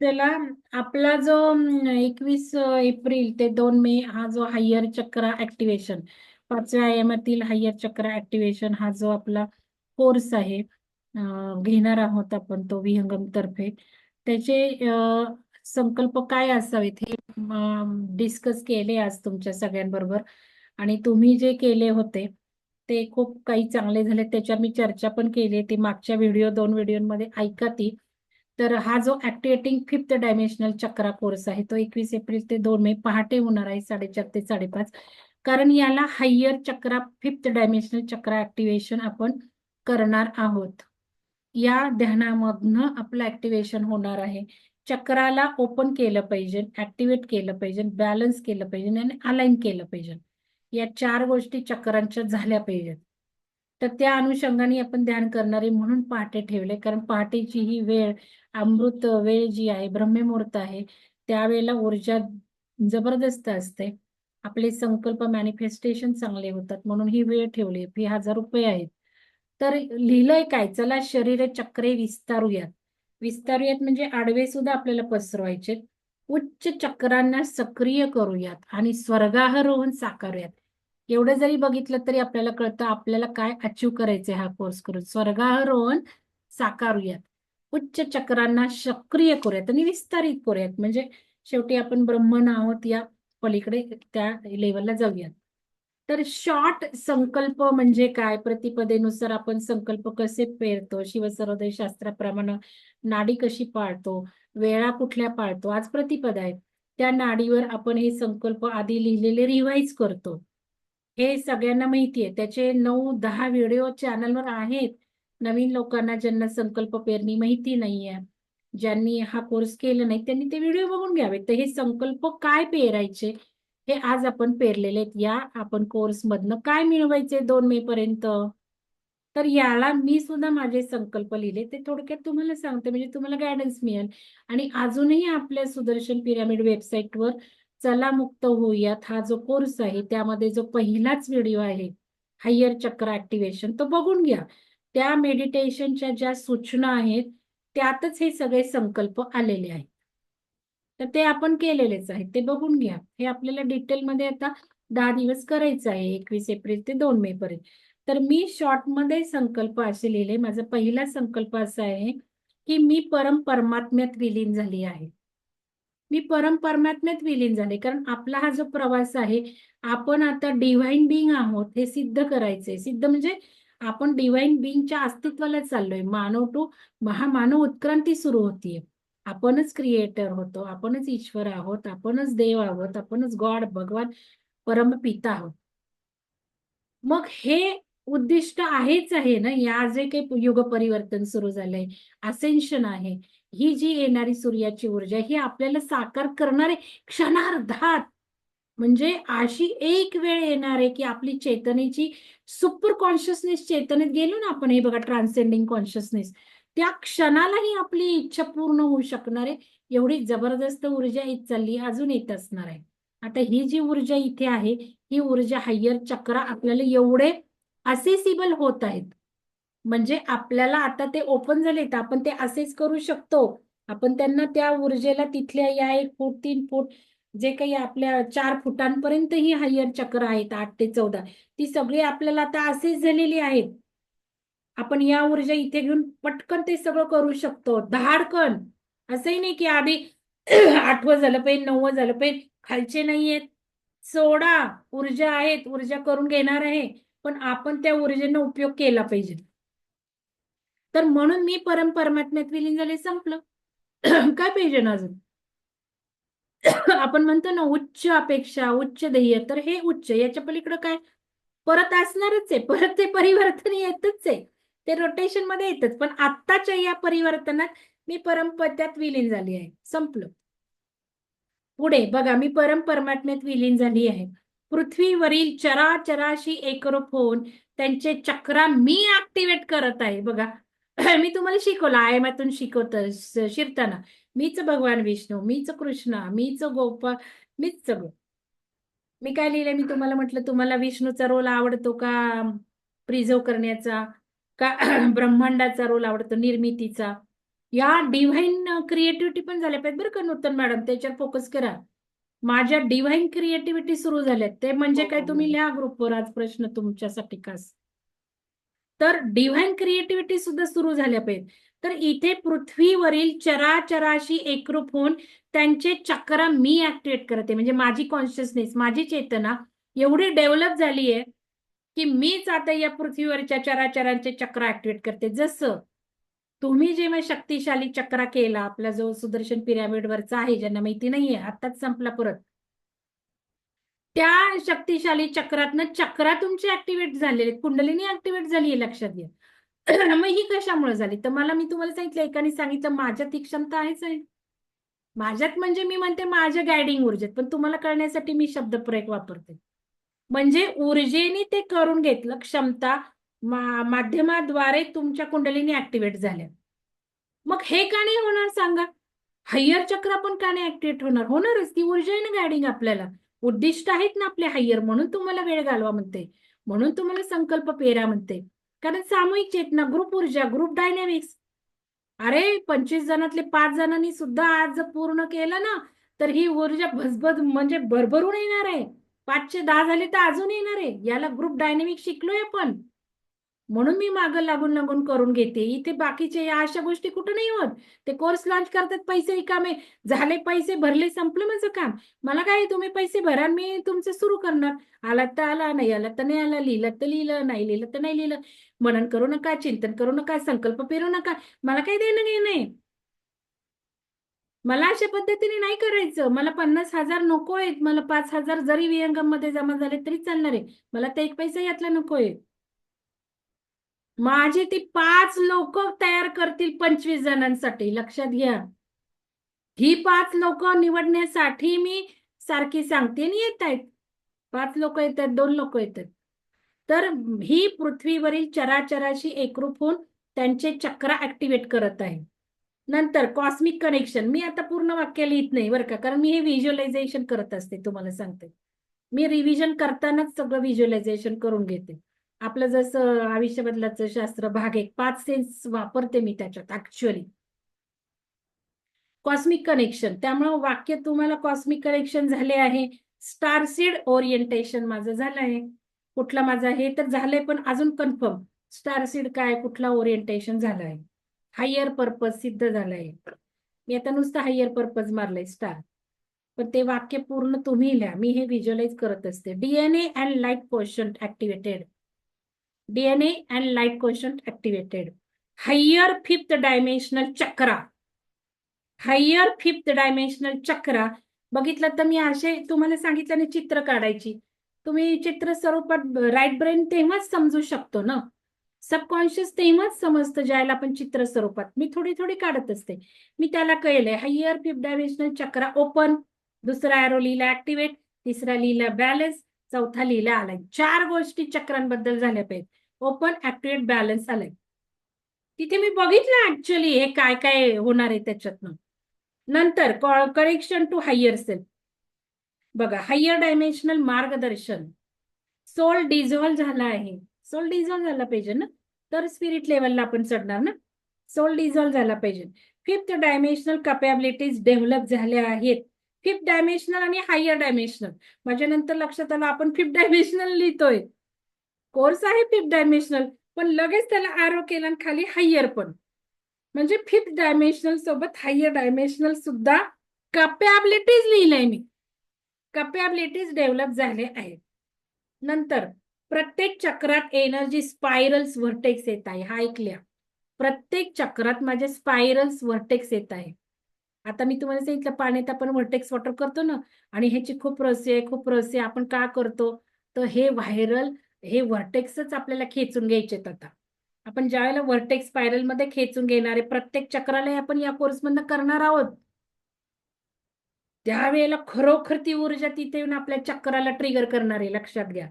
त्याला आपला जो एकवीस एप्रिल ते दोन मे हा जो हायर चक्र ऍक्टिव्हेशन पाचव्या आयामातील हायर चक्र ऍक्टिव्हेशन हा जो आपला कोर्स आहे घेणार आहोत आपण तो विहंगम तर्फे. त्याचे संकल्प काय असावेत हे डिस्कस केले आज तुमच्या सगळ्यांबरोबर. आणि तुम्ही जे केले होते ते खूप काही चांगले झाले. त्याच्यावर मी चर्चा पण केली ती मागच्या व्हिडिओ दोन व्हिडिओमध्ये ऐका ती. तर हा जो activating fifth dimensional chakra course आहे तो एकवीस एप्रिल ते दोन मे पहाटे होणार आहे साडेचार ते साडेपाच. कारण याला higher chakra fifth dimensional chakra activation आपण करणार आहोत. या ध्यानामधनं आपलं ऍक्टिव्हेशन होणार आहे. चक्राला ओपन केलं पाहिजे ऍक्टिव्हेट केलं पाहिजे बॅलन्स केलं पाहिजे आणि अलाइन केलं पाहिजे. या चार गोष्टी चक्रांच्या झाल्या पाहिजेत. तर त्या अनुषंगाने आपण ध्यान करणारे म्हणून पहाटे ठेवले. कारण पहाटेची ही वेळ अमृत वेळ जी आहे ब्रह्ममुहूर्त आहे त्यावेळेला ऊर्जा जबरदस्त असते. आपले संकल्प मॅनिफेस्टेशन चांगले होतात म्हणून ही वेळ ठेवली. फी हजार रुपये आहेत. तर लिहिलंय काय? चला शरीर चक्रे विस्तारूयात. विस्तारूयात म्हणजे आडवे सुद्धा आपल्याला पसरवायचे उच्च चक्रांना सक्रिय करूयात आणि स्वर्गारोहण साकारूयात. एवढं जरी बघितलं तरी आपल्याला कळतं आपल्याला काय अचीव करायचंय हा कोर्स करून. स्वर्गारोहण साकारूयात. उच्च चक्रांना सक्रिय करूयात आणि विस्तारित करूयात. म्हणजे शेवटी आपण ब्रह्मन आहोत या पलीकडे त्या लेवलला जाऊयात. तर शॉर्ट संकल्प म्हणजे काय? प्रतिपदेनुसार आपण संकल्प कसे पेरतो? शिवसरोदय शास्त्राप्रमाणे नाडी कशी पाळतो? वेळा कुठल्या पाळतो? आज प्रतिपद आहे त्या नाडीवर आपण हे संकल्प आधी लिहिलेले रिव्हाइज करतो. हे सगळ्यांना माहिती आहे त्याचे नऊ दहा व्हिडिओ चॅनलवर आहेत. नवीन लोकांना ज्यांना संकल्प पेरणी माहिती नाहीये ज्यांनी हा कोर्स केला नाही त्यांनी ते व्हिडिओ बघून घ्यावे तर हे संकल्प काय पेरायचे हे आज आपण पेरलेले आहेत. या आपण कोर्स मधनं काय मिळवायचे दोन मे पर्यंत? तर याला मी सुद्धा माझे संकल्प लिहिले. ते थोडक्यात तुम्हाला सांगते. म्हणजे तुम्हाला गायडन्स मिळेल. आणि अजूनही आपल्या सुदर्शन पिरामिड वेबसाईटवर चला मुक्त होऊयात. हा जो कोर्स आहे त्यामध्ये जो पहिलाच व्हिडिओ आहे हायर चक्र ऍक्टिव्हेशन तो बघून घ्या. त्या मेडिटेशनच्या ज्या सूचना आहेत त्यातच हे सगळे संकल्प आलेले आहेत. तर ते आपण केलेलेच आहेत ते बघून घ्या. हे आपल्याला डिटेलमध्ये आता दहा दिवस करायचं आहे एकवीस एप्रिल ते दोन मे पर्यंत. तर मी शॉर्टमध्ये संकल्प असे लिहिले. माझा पहिला संकल्प असा आहे की मी परम परमात्म्यात विलीन झाली आहे. मी परम परमात्म्यात विलीन झाले. कारण आपला हा जो प्रवास आहे आपण आता डिव्हाइन बिंग आहोत हे सिद्ध करायचंय. सिद्ध म्हणजे आपण डिव्हाइन बिंगच्या अस्तित्वाला चाललोय. मानव टू महामानव उत्क्रांती सुरू होतीये. आपणच क्रिएटर होतो. आपणच ईश्वर आहोत. आपणच देव आहोत. आपणच गॉड भगवान परमपिता आहोत. मग हे उद्दिष्ट आहेच आहे ना? या जे काही युग परिवर्तन सुरू झालंय असेन्शन आहे ही जी येणारी सूर्याची ऊर्जा ही आपल्याला साकार करणारे क्षणार्धात. म्हणजे अशी एक वेळ येणार आहे की आपली चेतनेची सुपर कॉन्शियसनेस चेतनेत गेलो ना आपण हे बघा ट्रान्सेंडिंग कॉन्शियसनेस त्या क्षणालाही आपली इच्छा पूर्ण होऊ शकणार आहे. एवढी जबरदस्त ऊर्जा येत चालली अजून येत असणार आहे. आता ही जी ऊर्जा इथे आहे ही ऊर्जा हायर चक्र आपल्याला एवढे असेसिबल होत आहेत. म्हणजे आपल्याला आता ते ओपन झाले तर आपण ते असेच करू शकतो. आपण त्यांना त्या ऊर्जेला तिथल्या या एक फूट तीन फूट जे काही आपल्या चार फुटांपर्यंत ही हायर चक्र आहेत आठ ते चौदा ती सगळी आपल्याला आता असेच झालेली आहेत. आपण या ऊर्जा इथे घेऊन पटकन ते सगळं करू शकतो. धाडकन असंही नाही की आधी आठवं झालं पाहिजे नववं झालं पाहिजे खालचे नाहीयेत सोडा. ऊर्जा आहेत. ऊर्जा करून घेणार आहे. पण आपण त्या ऊर्जेनं उपयोग केला पाहिजे. तर म्हणून मी परम परमात्म्यात विलीन झाले संपलं. काय पाहिजे ना अजून? आपण म्हणतो ना उच्च अपेक्षा उच्च ध्येय तर हे उच्च. याच्या पलीकडे काय? परत असणारच आहे. परत ते परिवर्तन येतच आहे. ते रोटेशनमध्ये येतच. पण आत्ताच्या या परिवर्तनात मी परमपत्यात विलीन झाली आहे. संपलं. पुढे बघा मी परम परमात्म्यात विलीन झाली आहे. पृथ्वीवरील चराचराशी एकरूप होऊन त्यांचे चक्रा मी ऍक्टिव्हेट करत आहे. बघा मी तुम्हाला शिकवलं आयमातून शिकवत शिरताना. मीच भगवान विष्णू मीच कृष्ण मीच गोपाळ मीच सगळं. मी काय लिहिलंय? मी तुम्हाला म्हटलं तुम्हाला विष्णूचा रोल आवडतो का? प्रिझर्व करण्याचा? का ब्रह्मांडाचा रोल आवडतो? निर्मितीचा? या डिव्हाइन क्रिएटिव्हिटी पण झाल्या पाहिजे बरं का नूतन मॅडम त्याच्यावर फोकस करा. माझ्या डिव्हाइन क्रिएटिव्हिटी सुरू झाल्यात. ते म्हणजे हो, काय हो, तुम्ही हो. लिहा ग्रुपवर आज प्रश्न तुमच्यासाठी खास. तर डिव्हाइन क्रिएटिव्हिटी सुद्धा सुरू झाल्या पाहिजे तर इथे पृथ्वीवरील चराचराशी एकरूप होऊन त्यांचे चक्र मी ऍक्टिवेट करते. म्हणजे माझी कॉन्शियसनेस माझी चेतना एवढी डेव्हलप झाली आहे की मीच आता या पृथ्वीवरच्या चराचरांचे चक्र ऍक्टिवेट करते. जसं तुम्ही जेव्हा शक्तिशाली चक्रा केला आपला जो सुदर्शन पिरॅमिडवरचा आहे ज्यांना माहिती नाहीये आताच संपला परत. त्या शक्तिशाली चक्रातनं चक्रा तुमची ऍक्टिव्हेट झालेली कुंडलिनी ऍक्टिवेट झाली आहे लक्षात घ्या. मग ही कशामुळे झाली? तर मला मी तुम्हाला सांगितलं एकाने सांगितलं माझ्यात ही क्षमता आहेच आहे. माझ्यात म्हणजे मी म्हणते माझ्या गायडिंग ऊर्जेत पण तुम्हाला कळण्यासाठी मी शब्दप्रयोग वापरते. म्हणजे ऊर्जेने ते करून घेतलं क्षमता माध्यमाद्वारे तुमच्या कुंडलीने ऍक्टिव्हेट झाल्या. मग हे का नाही होणार सांगा? हायर चक्र पण का नाही ऍक्टिवेट होणार? होणारच. ती ऊर्जा आहे ना गायडिंग आपल्याला. उद्दिष्ट आहेत ना आपले हायर म्हणून तुम्हाला वेळ घालवा म्हणते. म्हणून तुम्हाला संकल्प पेरा म्हणते. कारण सामूहिक चेतना ग्रुप ऊर्जा ग्रुप डायनॅमिक्स अरे पंचवीस जणातले पाच जणांनी सुद्धा आज जर पूर्ण केलं ना तर ही ऊर्जा भसभस म्हणजे भरभरून येणार आहे. पाचशे दहा झाले तर अजून येणार आहे. याला ग्रुप डायनॅमिक शिकलोय आपण. म्हणून मी मागं लागून लागून करून घेते. इथे बाकीचे या अशा गोष्टी कुठं नाही होत. ते कोर्स लॉन्च करतात पैसे रिकामे. झाले पैसे भरले संपलं माझं काम. मला काय तुम्ही पैसे भरा मी तुमचं सुरू करणार. आला तर आला नाही आला तर नाही आला लिहिलं तर लिहिलं नाही लिहिलं तर नाही लिहिलं. मनन करू नका चिंतन करू नका संकल्प पेरू नका. मला काही देणं घेणं नाही मला अशा पद्धतीने नाही करायचं. मला पन्नास हजार नको आहेत. मला पाच हजार जरी विहंगममध्ये जमा झाले तरी चालणार आहे. मला ते एक पैसा यातला नकोय माझे ती पाच लोक तयार करतील पंचवीस जणांसाठी. लक्षात घ्या. ही पाच लोक निवडण्यासाठी मी सारखी सांगते आणि येत आहेत. पाच लोक येत आहेत दोन लोक येत आहेत. तर ही पृथ्वीवरील चराचराशी एकरूप होऊन त्यांचे चक्र ऍक्टिव्हेट करत आहे. नंतर कॉस्मिक कनेक्शन मी आता पूर्ण वाक्य लिहित नाही बरं का कारण मी हे व्हिज्युअलायझेशन करत असते तुम्हाला सांगते. मी रिव्हिजन करतानाच सगळं व्हिज्युअलायझेशन करून घेते. आपलं जसं आयुष्य बदलाचं शास्त्र भाग एक पाच सेन्स वापरते मी त्याच्यात ऍक्च्युअली कॉस्मिक कनेक्शन त्यामुळं वाक्य तुम्हाला कॉस्मिक कनेक्शन झाले आहे. स्टारसीड ओरिएंटेशन माझं झालं आहे. कुठला माझा हे तर झालंय पण अजून कन्फर्म स्टारसीड काय कुठला ओरिएंटेशन झालं आहे? हायर पर्पज सिद्ध झालंय मी आता नुसतं हायर पर्पज मारलंय स्टार पण ते वाक्य पूर्ण तुम्ही लिहा. मी हे व्हिज्युअलाइज करत असते. DNA and light question activated DNA and light question activated higher fifth dimensional chakra higher fifth dimensional chakra बघितलं तर मी असे तुम्हाला सांगितलं चित्र काढायची. तुम्ही चित्र स्वरूपात राईट ब्रेन तेव्हाच समजू शकतो ना? सबकॉन्शियस तेव्हाच समजतं ज्याला आपण चित्र स्वरूपात. मी थोडी थोडी काढत असते. मी त्याला कळलंय higher fifth dimensional chakra open दुसरा एरो लिहिला ऍक्टिव्हेट तिसरा लिहिला बॅलन्स चौथा लिहिला आलाय चार गोष्टी चक्रांबद्दल झाल्या पाहिजेत. ओपन ऍक्टिवेट बॅलन्स आलाय. तिथे मी बघितलं ऍक्च्युअली हे काय काय होणार आहे त्याच्यातनं. नंतर करेक्शन टू हायर सेल्फ बघा हायर डायमेन्शनल मार्गदर्शन. सोल डिझॉल्व झाला आहे. सोल डिझॉल्व झाला पाहिजे ना? तर स्पिरिट लेवलला आपण चढणार ना? सोल डिझॉल्व झाला पाहिजे. फिफ्थ डायमेन्शनल कपॅबिलिटीज डेव्हलप झाल्या आहेत. फिफ्थ डायमेन्शनल आणि हायर डायमेन्शनल माझ्या नंतर लक्षात आलं आपण फिफ्थ डायमेन्शनल लिहितोय. कोर्स आहे फिफ्थ डायमेन्शनल पण लगेच त्याला आरो केला आणि खाली हायर पण. म्हणजे फिफ्थ डायमेन्शनल सोबत हायर डायमेन्शनल सुद्धा कपॅबिलिटीज लिहिलंय मी. कपॅबिलिटीज डेव्हलप झाले आहेत. नंतर प्रत्येक चक्रात एनर्जी स्पायरल्स व्हर्टेक्स येत आहे. हा ऐकल्या. प्रत्येक चक्रात माझे स्पायरल्स व्हर्टेक्स येत आहे. आता मी तुम्हाला सांगितलं पाण्यात आपण व्हर्टेक्स वॉटर करतो ना आणि ह्याची खूप रहस्य आहे खूप रहस्य आपण का करतो? तर हे व्हायरल हे व्हर्टेक्सच आपल्याला खेचून घ्यायचेत आता. आपण ज्या वेळेला व्हर्टेक्स स्पायरलमध्ये खेचून घेणारे प्रत्येक चक्राला आपण या कोर्स मधनं करणार आहोत. त्यावेळेला खरोखर ती ऊर्जा तिथे येऊन आपल्या चक्राला ट्रिगर करणार आहे लक्षात घ्या.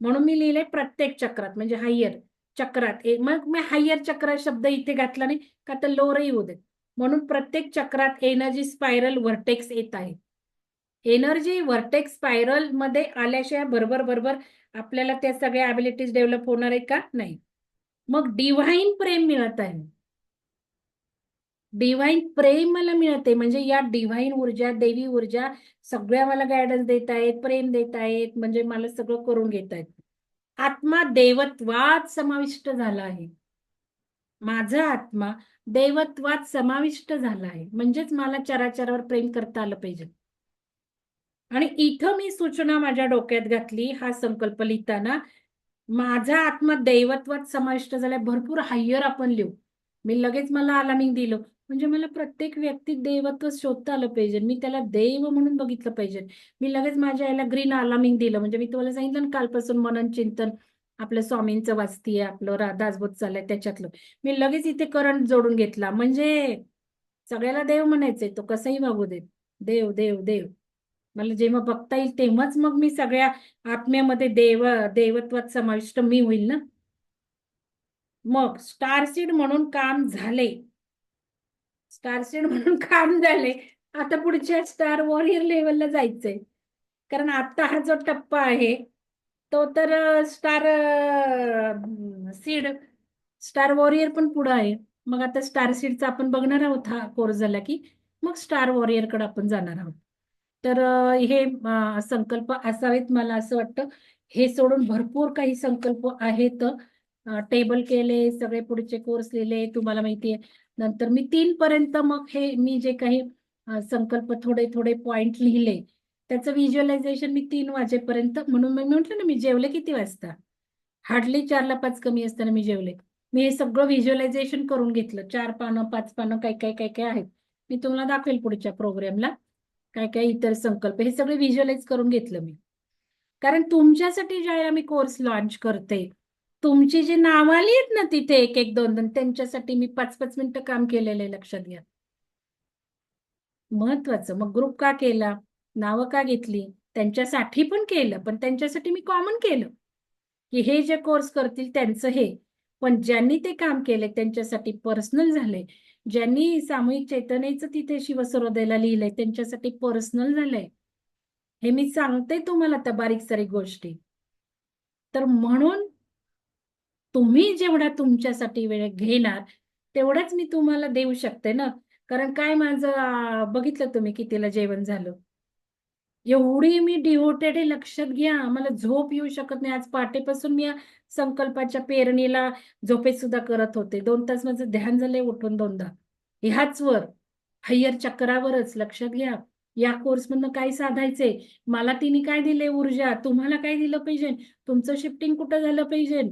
म्हणून मी लिहिलंय प्रत्येक चक्रात म्हणजे हायर चक्रात. मग मी हायर चक्र शब्द इथे घातला नाही का तर लोअरही होऊ म्हणून प्रत्येक चक्रात एनर्जी स्पायरल व्हर्टेक्स येत आहे. एनर्जी व्हर्टेक्स स्पायरलमध्ये आल्याशिवाय बरोबर बरोबर आपल्याला त्या सगळ्या ऍबिलिटीज डेव्हलप होणार आहे का? नाही. मग डिव्हाइन प्रेम मिळत आहे. डिव्हाइन प्रेम मला मिळते म्हणजे या डिव्हाइन ऊर्जा देवी ऊर्जा सगळ्या मला गायडन्स देत आहेत प्रेम देत आहेत. म्हणजे मला सगळं करून घेत आहेत. आत्मा देवत्वात समाविष्ट झाला आहे. माझा आत्मा देवत्वात समाविष्ट झाला आहे. म्हणजेच मला चराचरावर प्रेम करता आलं पाहिजे. आणि इथं मी सूचना माझ्या डोक्यात घातली हा संकल्प लिहिताना माझा आत्मा दैवत्वात समाविष्ट झालाय भरपूर हायर आपण लिहू. मी लगेच मला अलार्मिंग दिलं. म्हणजे मला प्रत्येक व्यक्ती दैवत्व शोधता आलं पाहिजे. मी त्याला देव म्हणून बघितलं पाहिजे. मी लगेच माझ्या याला ग्रीन अलार्मिंग दिलं. म्हणजे मी तुम्हाला सांगितलं ना कालपासून मनन चिंतन आपल्या स्वामींचं वाचतीय आपलं राधासबोध चाललंय त्याच्यातलं. मी लगेच इथे करंट जोडून घेतला. म्हणजे सगळ्याला देव म्हणायचंय तो कसंही वागू देत. देव देव देव. मला जेव्हा बघता येईल तेव्हाच मग मी सगळ्या आत्म्यामध्ये देव देवत्वात समाविष्ट मी होईल ना? मग स्टारसीड म्हणून काम झाले. स्टारसीड म्हणून काम झाले. आता पुढच्या स्टार वॉरियर लेवलला जायचंय. कारण आता हा जो टप्पा आहे तो तर स्टार सीड स्टार वॉरियर पण पुढं आहे. मग आता स्टार सीडचा आपण बघणार आहोत हा कोर्स झाला की मग स्टार वॉरियरकडे आपण जाणार आहोत. तर हे संकल्प असावेत मला असं वाटतं. हे सोडून भरपूर काही संकल्प आहेत. टेबल केले सगळे पुढचे कोर्स लिहिले तुम्हाला माहिती आहे. नंतर मी तीन पर्यंत मग हे मी जे काही संकल्प थोडे थोडे पॉइंट लिहिले. त्याचं व्हिज्युअलायझेशन मी तीन वाजेपर्यंत म्हणून मी म्हटलं ना मी जेवले किती वाजता? हार्डली चारला पाच कमी असताना मी जेवले. मी हे सगळं व्हिज्युअलायझेशन करून घेतलं. चार पानं पाच पानं काय काय काय काय आहेत. मी तुम्हाला दाखवेल पुढच्या प्रोग्रामला. काय काय इतर संकल्प हे सगळे व्हिज्युअलाइज करून घेतलं मी. कारण तुमच्यासाठी ज्यावेळेला मी कोर्स लॉन्च करते तुमची जी नावं आली आहेत ना तिथे एक एक दोन दोन त्यांच्यासाठी मी पाच पाच मिनिटं काम केलेलं आहे लक्षात घ्या. महत्वाचं. मग ग्रुप का केला? नावं का घेतली? त्यांच्यासाठी पण केलं पण त्यांच्यासाठी मी कॉमन केलं. की हे जे कोर्स करतील त्यांचं हे. पण ज्यांनी ते काम केले त्यांच्यासाठी पर्सनल झाले ज्यांनी सामूहिक चैतन्याचं तिथे शिवसरोदयला लिहिलंय त्यांच्यासाठी पर्सनल झालंय. हे मी सांगते तुम्हाला त्या बारीक सारीक गोष्टी. तर म्हणून तुम्ही जेवढा तुमच्यासाठी वेळ घेणार तेवढाच मी तुम्हाला देऊ शकते ना. कारण काय माझं बघितलं तुम्ही कितीला जेवण झालं? एवढी मी डिवोटेड आहे लक्षात घ्या. मला झोप येऊ शकत नाही. आज पहाटेपासून मी संकल्पाच्या पेरणीला झोपेत सुद्धा करत होते. दोन तास माझं ध्यान झालंय उठून दोनदा. ह्याच वर हायर चक्रावरच लक्षात घ्या. या कोर्स मधनं काय साधायचंय? मला तिने काय दिले ऊर्जा? तुम्हाला काय दिलं पाहिजे? तुमचं शिफ्टिंग कुठं झालं पाहिजे?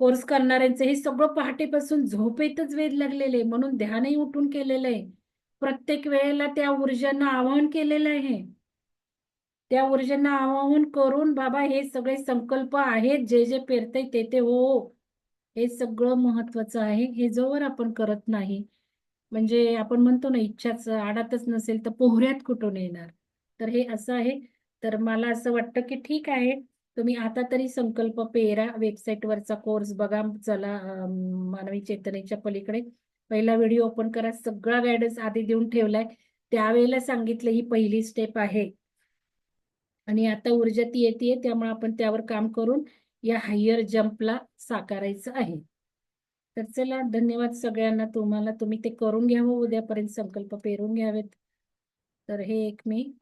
कोर्स करणाऱ्यांचं हे सगळं पहाटेपासून झोपेतच वेध लागलेले म्हणून ध्यानही उठून केलेलं आहे. प्रत्येक वेळेला त्या ऊर्जांना आवाहन केलेलं आहे. त्या ऊर्जांना आवाहन करून बाबा हे सगळे संकल्प आहेत जे जे पेरते ते ते हो. हे सगळं महत्वाचं आहे हे जोवर आपण करत नाही. म्हणजे आपण म्हणतो ना इच्छाच आडातच नसेल तर पोहऱ्यात कुठून येणार? तर हे असं आहे. तर मला असं वाटतं की ठीक आहे. तुम्ही आता तरी संकल्प पेरा वेबसाईट वरचा कोर्स बघा. चला मानवी चेतनेच्या पलीकडे. पहिला व्हिडिओ ओपन करा. सगळा गायडन्स आधी देऊन ठेवलाय. त्यावेळेला सांगितलं ही पहिली स्टेप आहे. आणि आता ऊर्जा ती येते त्यामुळे आपण त्यावर काम करून या हायर जम्पला साकारायचं आहे. तर चला धन्यवाद सगळ्यांना. तुम्हाला तुम्ही ते करून घ्यावं. उद्यापर्यंत संकल्प पेरून घ्यावेत. तर हे एक मी